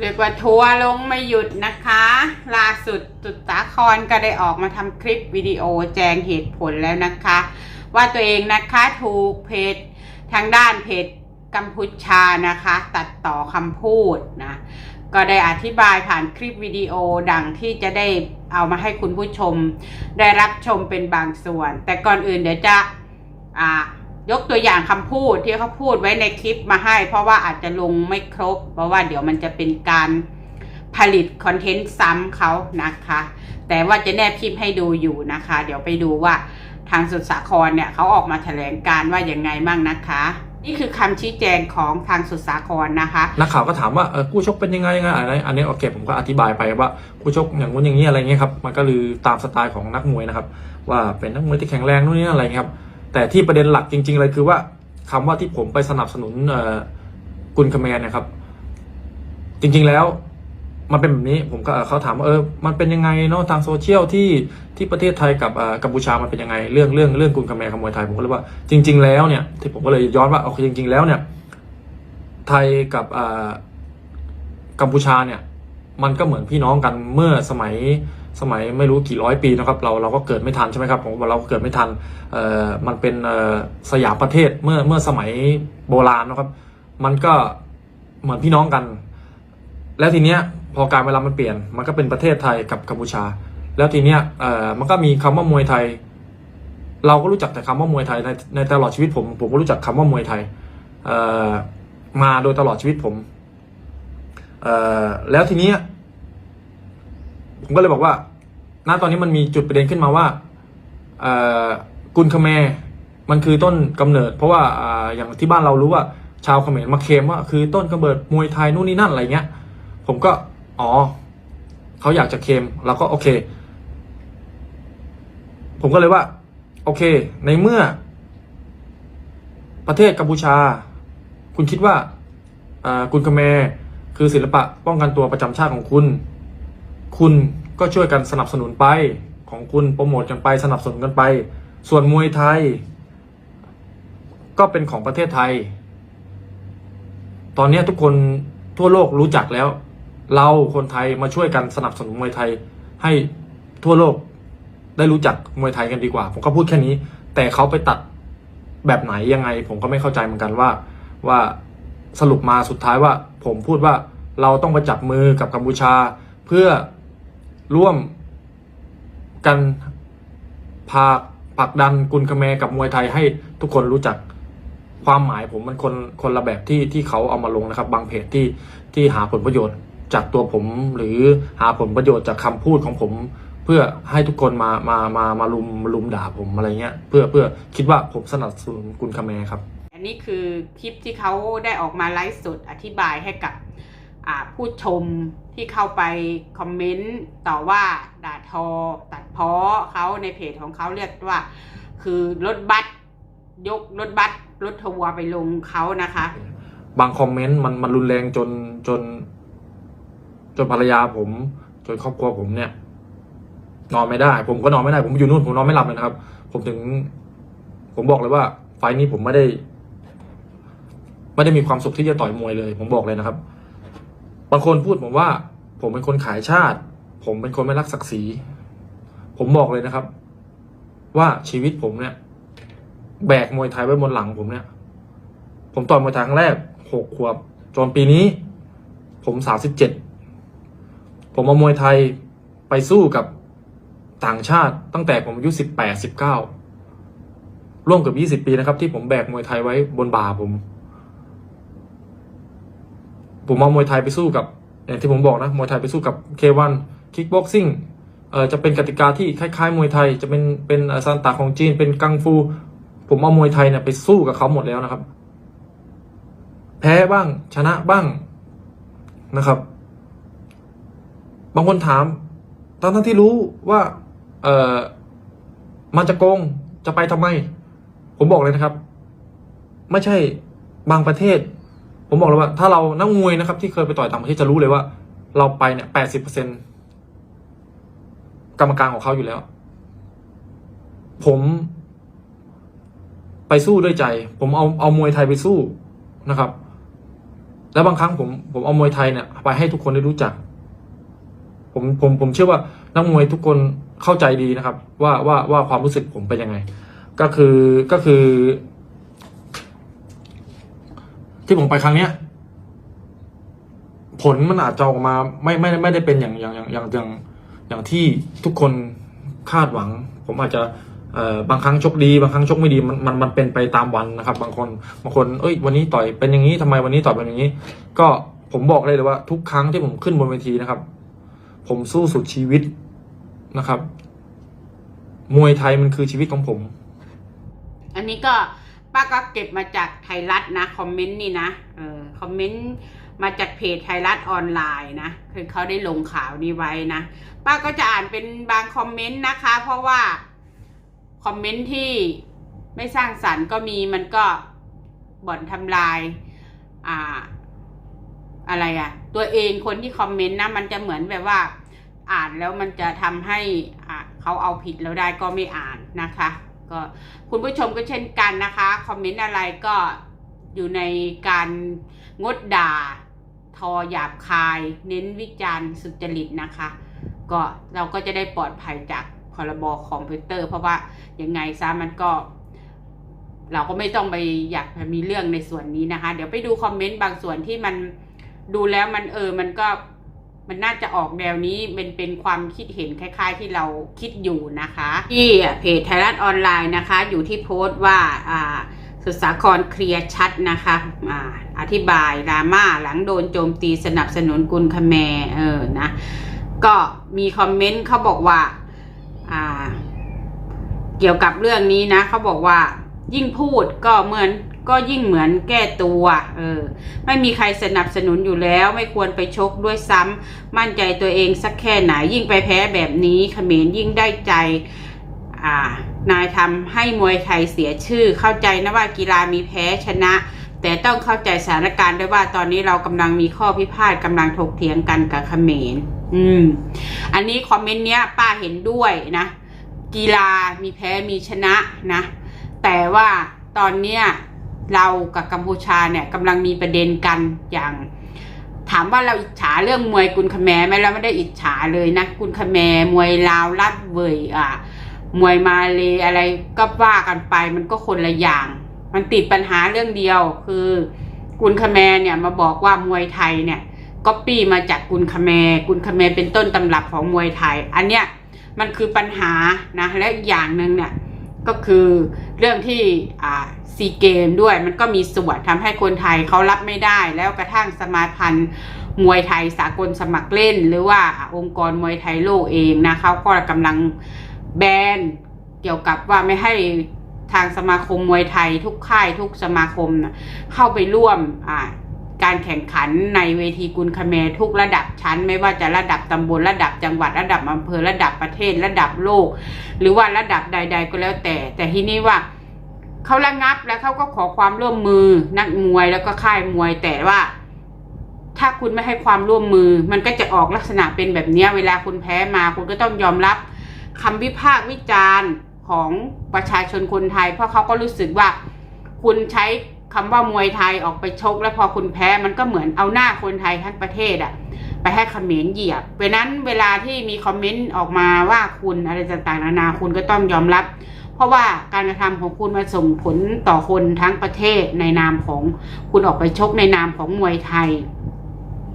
เรียกว่าทัวร์ลงไม่หยุดนะคะ ล่าสุดสุดสาครก็ได้ออกมาทำคลิปวิดีโอแจงเหตุผลแล้วนะคะ ว่าตัวเองนะคะถูกเพจทางด้านเพจกัมพูชานะคะ ตัดต่อคำพูดนะก็ได้อธิบายผ่านคลิปวิดีโอดังที่จะได้เอามาให้คุณผู้ชมได้รับชมเป็นบางส่วน แต่ก่อนอื่นเดี๋ยวจะอ่า ยกตัวอย่างคำพูดที่เขาพูดไว้ในคลิปมาให้ เพราะว่าอาจจะลงไม่ครบ เพราะว่าเดี๋ยวมันจะเป็นการผลิตคอนเทนต์ซ้ำเขานะคะ แต่ว่าจะแนบคลิปให้ดูอยู่นะคะ เดี๋ยวไปดูว่าทางสุดสาครเนี่ยเขาออกมาแถลงการว่าอย่างไงบ้างนะคะ นี่คือคำชี้แจงของทางสุดสาครนะคะนักข่าวก็ถามว่าเออคู่ชกเป็นยังไงยังไงอะไรอันนี้โอเคผมก็อธิบายไปว่าคู่ชกอย่างงู้นอย่างนี้อะไรเงี้ยครับมันก็คือตามสไตล์ของนักมวยนะครับว่าเป็นนักมวยที่แข็งแรงนู่นนี่อะไรเงี้ยครับ แต่ที่ประเด็นหลักจริง ๆ เลยคือว่าคำว่าที่ผมไปสนับสนุนกุนคแมนนะครับ จริง ๆแล้วมันเป็นแบบนี้ผมก็เขาถามว่าเออมันเป็นยังไงเนาะทางโซเชียลที่ที่ประเทศไทยกับกัมพูชามันเป็นยังไงเรื่องเรื่องเรื่องกุนคแมนขโมยไทยผมก็เลยว่าจริง ๆ แล้วเนี่ยที่ผมก็เลยย้อนว่าโอเคจริง ๆ แล้วเนี่ยไทยกับกัมพูชาเนี่ย มันก็เหมือนพี่น้องกันเมื่อสมัย สมัยไม่รู้กี่ร้อยปีนะครับเราเราก็เกิดไม่ทันใช่ไหมครับผมว่าเราเกิดไม่ทันเอ่อมันเป็นเอ่อสยามประเทศเมื่อเมื่อสมัยโบราณนะครับ มันก็เหมือนพี่น้องกัน แล้วทีเนี้ยพอการเวลามันเปลี่ยน มันก็เป็นประเทศไทยกับกัมพูชา แล้วทีเนี้ยเอ่อมันก็มีคำว่ามวยไทย เราก็รู้จักแต่คำว่ามวยไทยในในตลอดชีวิตผม ผมก็รู้จักคำว่ามวยไทยเอ่อมาโดยตลอดชีวิตผมเอ่อแล้วทีเนี้ย ผมก็เลยบอกว่า ณ ตอนนี้มันมีจุดประเด็นขึ้นมาว่าเอกุนคแมร์มันคือต้นกำเนิด เพราะว่าออย่างที่บ้านเรารู้ว่าชาวเขมรมาเคมว่าคือต้นกำเนิดมวยไทยนู่นนี่นั่นอะไรเงี้ย ผมก็อ๋อเขาอยากจะเคมเราก็โอเค ผมก็เลยว่า โอเค ในเมื่อ ประเทศกัมพูชา คุณคิดว่าอ่ากุนคแมร์คือศิลปะป้องกันตัวประจำชาติของคุณ คุณ ก็ช่วยกันสนับสนุนไปของคุณโปรโมทกันไปสนับสนุนกันไป ส่วนมวยไทย ก็เป็นของประเทศไทย ตอนนี้ทุกคนทั่วโลกรู้จักแล้ว เราคนไทยมาช่วยกันสนับสนุนมวยไทย ให้ทั่วโลกได้รู้จักมวยไทยกันดีกว่า ผมก็พูดแค่นี้ แต่เขาไปตัดแบบไหนยังไง ผมก็ไม่เข้าใจเหมือนกันว่าว่าสรุปมาสุดท้ายว่า ผมพูดว่าเราต้องไปจับมือกับกัมพูชา เพื่อ ร่วมกันพาผลักดันกุนคาแมกับมวยไทยให้ทุกคนรู้จักความหมายผมมันคนคนละแบบที่ที่เขาเอามาลงนะครับ บางเพจที่ที่หาผลประโยชน์จากตัวผม หรือหาผลประโยชน์จากคำพูดของผม เพื่อให้ทุกคนมามามามาลุมลุมด่าผมอะไรเงี้ย เพื่อเพื่อคิดว่าผมสนับสนุนกุนคาแมครับ อันนี้คือคลิปที่เขาได้ออกมาไลฟ์สดอธิบายให้กับ ผู้ชมที่เข้าไปคอมเมนต์ต่อว่าด่าทอ ตัดเพ้อเขาในเพจของเขาเรียกว่า คือรถบัสยกรถบัสรถทัวร์ไปลงเขานะคะ บางคอมเมนต์มันมันรุนแรงจนจน จนภรรยาผม จนครอบครัวผมเนี่ย นอนไม่ได้ ผมก็นอนไม่ได้ผมอยู่นู่นผมนอนไม่หลับเลยนะครับ ผมถึง ผมบอกเลยว่า ไฟนี้ผมไม่ได้ ไม่ได้มีความสุขที่จะต่อยมวยเลย ผมบอกเลยนะครับ บางคนพูดผมว่า ผมเป็นคนขายชาติ ผมเป็นคนไม่รักศักดิ์ศรี ผมบอกเลยนะครับ ว่าชีวิตผมเนี่ย แบกมวยไทยไว้บนหลังผมเนี่ย ผมต่อยมวยไทยครั้งแรกหกขวบจนปีนี้ ผมสามสิบเจ็ดผมเอามวยไทยไปสู้กับต่างชาติตั้งแต่ผมอายุสิบแปดสิบเก้าร่วมเกับยี่สิบปีนะครับ ที่ผมแบกมวยไทยไว้บนบ่าผม ผมเอามวยไทยไปสู้กับ อย่างที่ผมบอกนะมวยไทยไปสู้กับเควันคิกบ็อกซิ่งเอ่อจะเป็นกติกาที่คล้ายๆมวยไทย จะเป็นเป็นซานตาของจีนเป็นกังฟู ผมเอามวยไทยเนี่ยไปสู้กับเขาหมดแล้วนะครับ แพ้บ้างชนะบ้างนะครับ บางคนถามทั้งทั้งที่รู้ว่าเออมันจะโกงจะไปทำไม ผมบอกเลยนะครับ ไม่ใช่บางประเทศ ผมบอกเลยว่าถ้าเรานักมวยนะครับ ที่เคยไปต่อยต่างประเทศจะรู้เลยว่า เราไปเนี่ยแปดสิบเปอร์เซ็นกรรมการของเขาอยู่แล้ว ผมไปสู้ด้วยใจ ผมเอาเอามวยไทยไปสู้นะครับ แล้วบางครั้งผมผมเอามวยไทยเนี่ยไปให้ทุกคนได้รู้จัก ผมผมผมเชื่อว่านักมวยทุกคนเข้าใจดีนะครับ ว่าว่าว่าความรู้สึกผมเป็นยังไง ก็คือก็คือ ที่ผมไปครั้งเนี้ย ผลมันอาจจะออกมา ไม่ไม่ไม่ได้เป็นอย่างอย่างอย่างอย่างอย่างอย่างที่ทุกคนคาดหวัง ผมอาจจะเอ่อบางครั้งชกดี บางครั้งชกไม่ดีมันมันมันเป็นไปตามวันนะครับ บางคนบางคนเอ้ย วันนี้ต่อยเป็นอย่างนี้ทำไมวันนี้ต่อยเป็นอย่างนี้ ก็ผมบอกเลยเลยว่า ทุกครั้งที่ผมขึ้นบนเวทีนะครับ ผมสู้สุดชีวิตนะครับ มวยไทยมันคือชีวิตของผม อันนี้ก็ ป้าก็เก็บมาจากไทยรัฐนะคอมเมนต์นี่นะเออคอมเมนต์มาจากเพจไทยรัฐออนไลน์นะคือเขาได้ลงข่าวนี้ไว้นะ ป้าก็จะอ่านเป็นบางคอมเมนต์นะคะ เพราะว่าคอมเมนต์ที่ไม่สร้างสรรค์ก็มีมันก็บ่อนทำลาย อ่า อะไรอะตัวเองคนที่คอมเมนต์นะมันจะเหมือนแบบว่า อ่านแล้วมันจะทำให้อ่าเขาเอาผิดเราได้ก็ไม่อ่านนะคะ ก็คุณผู้ชมก็เช่นกันนะคะ คอมเมนต์อะไรก็อยู่ในการงดด่า ทอหยาบคาย เน้นวิจารณ์สุจริตนะคะ ก็เราก็จะได้ปลอดภัยจากพรบคอมพิวเตอร์ เพราะว่ายังไงซะมันก็ เราก็ไม่ต้องไปอยากมีเรื่องในส่วนนี้นะคะ เดี๋ยวไปดูคอมเมนต์บางส่วนที่มันดูแล้วมันเออมันก็ มันน่าจะออกแนวนี้เป็นเป็นความคิดเห็นคล้าย ๆ ที่เราคิดอยู่นะคะ ที่เพจไทยรัฐออนไลน์นะคะ อยู่ที่โพสต์ว่าอ่าสุสาครเคลียร์ชัดนะคะอ่าอธิบายดราม่าหลังโดนโจมตีสนับสนุนกุลคแมร์เออนะก็มีคอมเมนต์เขาบอกว่าอ่า เกี่ยวกับเรื่องนี้นะเขาบอกว่ายิ่งพูดก็เหมือน ก็ยิ่งเหมือนแก้ตัวเออไม่มีใครสนับสนุนอยู่แล้ว ไม่ควรไปชกด้วยซ้ำมั่นใจตัวเองสักแค่ไหนยิ่งไปแพ้แบบนี้เขมรยิ่งได้ใจอ่านายทำให้มวยไทยเสียชื่อ เข้าใจนะว่ากีฬามีแพ้ชนะ แต่ต้องเข้าใจสถานการณ์ด้วยว่าตอนนี้เรากำลังมีข้อพิพาทกำลังถกเถียงกันกับเขมรอืม อันนี้คอมเมนต์เนี้ยป้าเห็นด้วยนะ กีฬามีแพ้มีชนะนะ แต่ว่าตอนเนี้ย เรากับกัมพูชาเนี่ยกำลังมีประเด็นกันอย่าง ถามว่าเราอิจฉาเรื่องมวยกุนคแมไหมเราไม่ได้อิจฉาเลยนะกุนคแมมวยลาวลัดเวยอะมวยมาเลยอะไรก็ว่ากันไปมันก็คนละอย่าง มันติดปัญหาเรื่องเดียวคือกุนคแมเนี่ยมาบอกว่ามวยไทยเนี่ยก็ปี้มาจากกุนคแมกุนคแมเป็นต้นตำรับของมวยไทย อันเนี้ยมันคือปัญหานะและอีกอย่างหนึ่งเนี่ยก็คือ เรื่องที่ซีเกมด้วยมันก็มีส่วนทำให้คนไทยเขารับไม่ได้ แล้วกระทั่งสมาพันธ์มวยไทยสากลสมัครเล่น หรือว่าองค์กรมวยไทยโลกเองนะเขาก็กำลังแบนเกี่ยวกับว่าไม่ให้ทางสมาคมมวยไทยทุกค่ายทุกสมาคมนะเข้าไปร่วมอ่า การแข่งขันในเวทีกุลคแมทุกระดับชั้น ไม่ว่าจะระดับตำบลระดับจังหวัดระดับอำเภอระดับประเทศระดับโลก หรือว่าระดับใด ๆ ก็แล้วแต่ แต่ที่นี่ว่าเขาระงับแล้วเขาก็ขอความร่วมมือนักมวยแล้วก็ค่ายมวยแต่ว่า ถ้าคุณไม่ให้ความร่วมมือ มันก็จะออกลักษณะเป็นแบบนี้เวลาคุณแพ้มาคุณก็ต้องยอมรับคำวิพากษ์วิจารณ์ของประชาชนคนไทย เพราะเขาก็รู้สึกว่าคุณใช้ คำว่ามวยไทยออกไปชก แล้วพอคุณแพ้มันก็เหมือนเอาหน้าคนไทยทั้งประเทศอะไปให้เขมรเหยียบเพราะนั้นเวลาที่มีคอมเมนต์ออกมาว่าคุณอะไรต่างๆนานาคุณก็ต้องยอมรับ เพราะว่าการกระทำของคุณมาส่งผลต่อคนทั้งประเทศในนามของคุณออกไปชกในนามของมวยไทย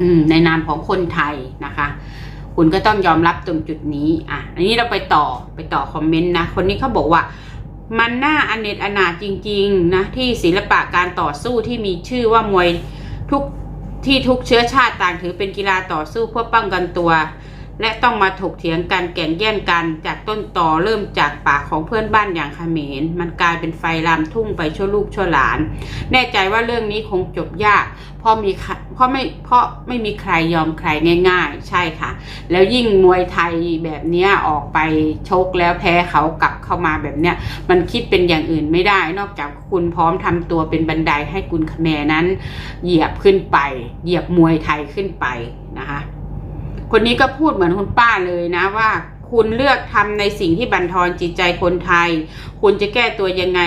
อืมในนามของคนไทยนะคะ คุณก็ต้องยอมรับตรงจุดนี้ อะ อันนี้เราไปต่อไปต่อคอมเมนต์นะ คนนี้เขาบอกว่า มันน่าอเนจอนาจริงๆนะที่ศิลปะการต่อสู้ที่มีชื่อว่ามวยทุกที่ทุกเชื้อชาติต่างถือเป็นกีฬาต่อสู้เพื่อป้องกันตัว และต้องมาถกเถียงกันแก่งแย่งกันจากต้นต่อเริ่มจากปากของเพื่อนบ้านอย่างเขมร มันกลายเป็นไฟลามทุ่งไปชั่วลูกชั่วหลาน แน่ใจว่าเรื่องนี้คงจบยาก เพราะมีค่ะเพราะไม่เพราะไม่มีใครยอมใครง่าย ๆ ใช่ค่ะ แล้วยิ่งมวยไทยแบบนี้ออกไปชกแล้วแพ้เขากลับเข้ามาแบบเนี้ยมันคิดเป็นอย่างอื่นไม่ได้ นอกจากคุณพร้อมทำตัวเป็นบันไดให้กุลคแมนั้น เหยียบขึ้นไป เหยียบมวยไทยขึ้นไปนะคะ คนนี้ก็พูดเหมือนคุณป้าเลยนะว่าคุณเลือกทำในสิ่งที่บั่นทอนจิตใจคนไทย คุณจะแก้ตัวยังไง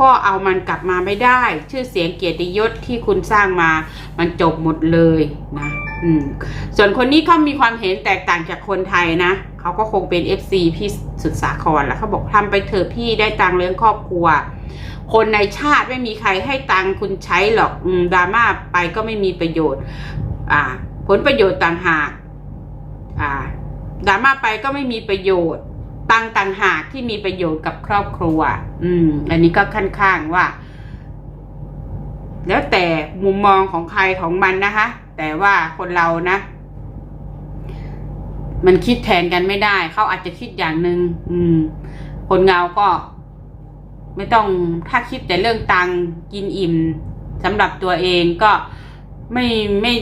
ก็เอามันกลับมาไม่ได้ ชื่อเสียงเกียรติยศที่คุณสร้างมา มันจบหมดเลยนะ อืม ส่วนคนนี้เขามีความเห็นแตกต่างจากคนไทยนะเขาก็คงเป็น FC พี่สุดสาครแล้วเขาบอกทำไปเถอะพี่ได้ตังเลี้ยงครอบครัว คนในชาติไม่มีใครให้ตังคุณใช้หรอกอดราม่าไปก็ไม่มีประโยชน์ อ่า ผลประโยชน์ต่างหาก ดราม่าไปก็ไม่มีประโยชน์ตังต่างหากที่มีประโยชน์กับครอบครัว อืม อันนี้ก็ค่อนข้างว่า แล้วแต่มุมมองของใครของมันนะคะ แต่ว่าคนเรานะ มันคิดแทนกันไม่ได้ เขาอาจจะคิดอย่างหนึ่งอืม คนเงาก็ ไม่ต้องถ้าคิดแต่เรื่องตังกินอิ่มสำหรับตัวเองก็ไม่ไม่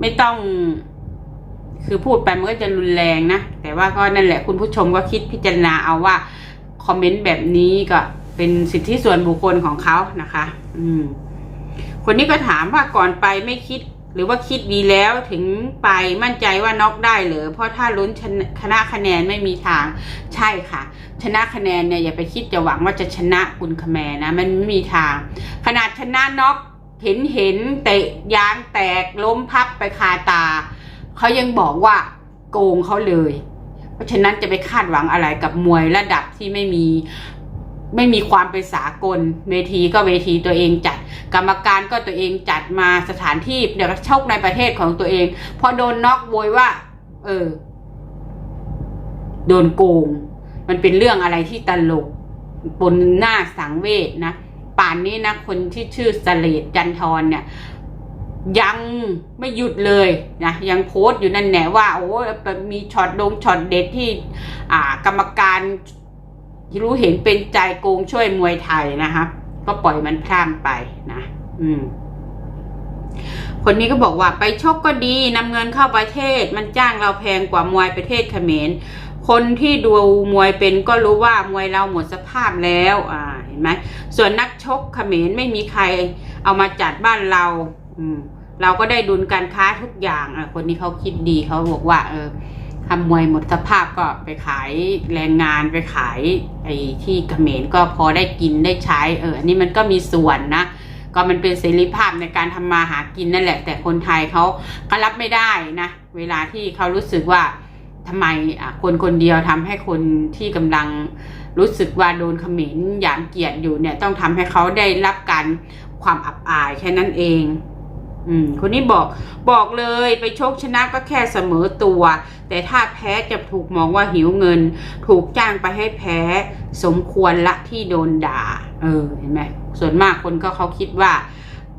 ไม่ต้อง คือพูดไปมันก็จะรุนแรงนะ แต่ว่าก็นั่นแหละคุณผู้ชมก็คิดพิจารณาเอาว่าคอมเมนต์แบบนี้ก็เป็นสิทธิส่วนบุคคลของเขานะคะ อืม คนนี้ก็ถามว่าก่อนไปไม่คิด หรือว่าคิดดีแล้วถึงไปมั่นใจว่าน็อกได้หรือเพราะถ้าลุ้นชนะคณะคะแนนไม่มีทางใช่ค่ะ ชนะคะแนนเนี่ยอย่าไปคิดจะหวังว่าจะชนะคุณคแมนะ มันไม่มีทาง ขนาดชนะน็อกเห็นเห็นเตะยางแตกล้มพับไปคาตา เขายังบอกว่าโกงเขาเลย เพราะฉะนั้นจะไปคาดหวังอะไรกับมวยระดับที่ไม่มีไม่มีความเป็นสากล เวทีก็เวทีตัวเองจัด กรรมการก็ตัวเองจัดมาสถานที่เดี๋ยวชกในประเทศของตัวเอง พอโดนน็อกโวยว่า เออ โดนโกง มันเป็นเรื่องอะไรที่ตลกปนหน้าสังเวชนะ ป่านนี้นะคนที่ชื่อสเลดจันทรเนี่ย ยังไม่หยุดเลยนะยังโพสต์อยู่นั่นแหละว่า โอ้มีช็อตลงช็อตเด็ดที่ อ่ากรรมการรู้เห็นเป็นใจโกงช่วยมวยไทยนะคะก็ปล่อยมันพร่ามไปนะ อืม คนนี้ก็บอกว่าไปชกก็ดีนำเงินเข้าประเทศ มันจ้างเราแพงกว่ามวยประเทศเขมรคนที่ดูมวยเป็นก็รู้ว่ามวยเราหมดสภาพแล้ว อ่า เห็นไหมส่วนนักชกเขมรไม่มีใครเอามาจัดบ้านเรา อืม เราก็ได้ดุลการค้าทุกอย่างอะคนนี้เขาคิดดีเขาบอกว่า เออทำมวยหมดสภาพก็ไปขายแรงงานไปขายไอ้ที่เขมรก็พอได้กินได้ใช้ เอออันนี้มันก็มีส่วนนะก็มันเป็นเสรีภาพในการทำมาหากินนั่นแหละ แต่คนไทยเขาก็รับไม่ได้นะเวลาที่เขารู้สึกว่าทำไมอะคนคนเดียวทำให้คนที่กำลังรู้สึกว่าโดนเขมรหยามเกียรติอยู่เนี่ยต้องทำให้เขาได้รับการความอับอายแค่นั้นเอง อืมคนนี้บอกบอกเลยไปชกชนะก็แค่เสมอตัว แต่ถ้าแพ้จะถูกมองว่าหิวเงิน ถูกจ้างไปให้แพ้สมควรละที่โดนด่า เออเห็นไหมส่วนมากคนก็เขาคิดว่า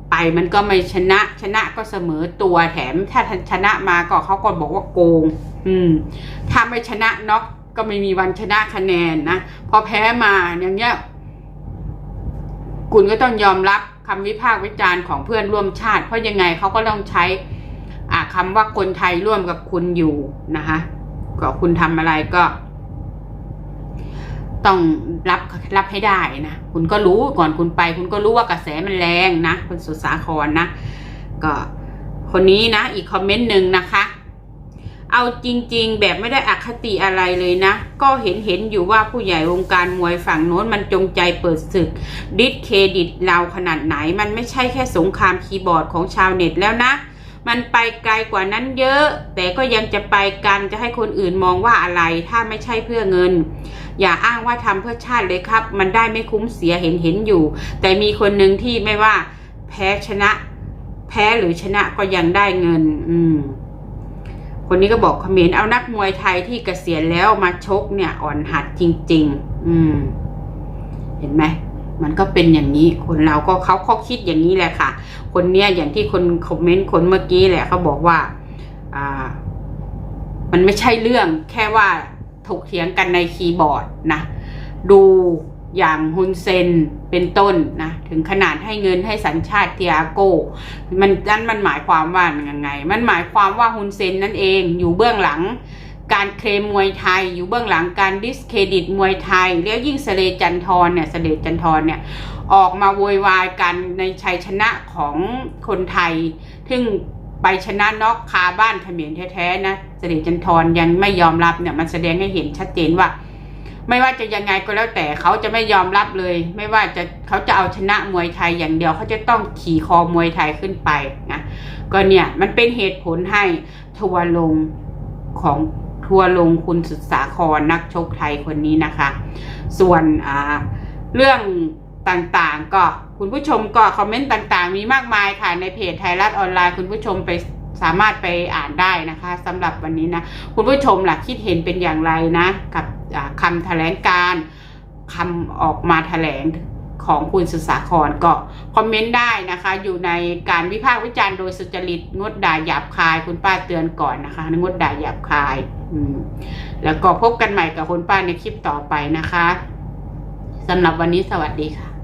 ไปมันก็ไม่ชนะชนะก็เสมอตัวแถม ถ้าชนะมาก็เขาก็บอกว่าโกง อืม ถ้าไม่ชนะน็อกก็ไม่มีวันชนะคะแนนนะพอแพ้มาอย่างเงี้ยคุณก็ต้องยอมรับ คำวิพากษ์วิจารณ์ของเพื่อนร่วมชาติ เพราะยังไงเขาก็ต้องใช้อ่าคำว่าคนไทยร่วมกับคุณอยู่นะคะก็คุณทำอะไรก็ ต้องรับรับให้ได้นะคุณก็รู้ก่อนคุณไป คุณก็รู้ว่ากระแสมันแรงนะคุณสุสาครนะ ก็คนนี้นะ อีกคอมเมนต์หนึ่งนะคะ เอาจริง ๆ แบบไม่ได้อคติอะไรเลยนะ ก็เห็นเห็นอยู่ว่าผู้ใหญ่วงการมวยฝั่งโน้นมันจงใจเปิดศึก ดิสเครดิตเราขนาดไหน มันไม่ใช่แค่สงครามคีย์บอร์ดของชาวเน็ตแล้วนะ มันไปไกลกว่านั้นเยอะ แต่ก็ยังจะไปกันจะให้คนอื่นมองว่าอะไร ถ้าไม่ใช่เพื่อเงิน อย่าอ้างว่าทำเพื่อชาติเลยครับ มันได้ไม่คุ้มเสียเห็นเห็นอยู่ แต่มีคนหนึ่งที่ไม่ว่า แพ้ชนะ แพ้หรือชนะก็ยังได้เงิน อืม คนนี้ก็บอกคอมเขมนต์เอานักมวยไทยที่เกษียณแล้วมาชกเนี่ยอ่อนหัดจริง ๆ อืม เห็นไหมมันก็เป็นอย่างนี้ คนเราก็เขาเขาคิดอย่างนี้แหละค่ะ คนเนี้ยอย่างที่คนคอมเมนต์คนเมื่อกี้แหละเขาบอกว่า อ่า มันไม่ใช่เรื่องแค่ว่าถกเถียงกันในคีย์บอร์ดนะ ดูอย่างฮุนเซน เป็นต้นนะถึงขนาดให้เงินให้สัญชาติเทียโก มันนั่นมันหมายความว่ายังไง มันหมายความว่าฮุนเซนนั่นเองอยู่เบื้องหลังการเคลมมวยไทยอยู่เบื้องหลังการดิสเครดิตมวยไทย แล้วยิ่งเสเลจันทรเนี่ยเสเลจันทรเนี่ยออกมาโวยวายกันในชัยชนะของคนไทย ซึ่งไปชนะน็อกคาบ้านเขมรแท้ๆนะเสดจจันทรยังไม่ยอมรับเนี่ยมันแสดงให้เห็นชัดเจนว่า ไม่ว่าจะยังไงก็แล้วแต่เขาจะไม่ยอมรับเลย ไม่ว่าจะเขาจะเอาชนะมวยไทยอย่างเดียวเขาจะต้องขี่คอมวยไทยขึ้นไปนะก็เนี่ยมันเป็นเหตุผลให้ทัวร์ลงของทัวร์ลงคุณศึกษาครนักชกไทยคนนี้นะคะ ส่วนเรื่องต่างๆ ก็คุณผู้ชมก็คอมเมนต์ต่างๆ มีมากมายค่ะในเพจไทยรัฐออนไลน์คุณผู้ชมไปสามารถไปอ่านได้นะคะสำหรับวันนี้นะ คุณผู้ชมล่ะคิดเห็นเป็นอย่างไรนะกับ คำแถลงการคำออกมาแถลงของคุณสุสาครก็คอมเมนต์ได้นะคะ อยู่ในการวิพากษ์วิจารณ์โดยสุจริตงดด่าหยาบคายคุณป้าเตือนก่อนนะคะงดด่าหยาบคายแล้วก็พบกันใหม่กับคุณป้าในคลิปต่อไปนะคะสำหรับวันนี้สวัสดีค่ะ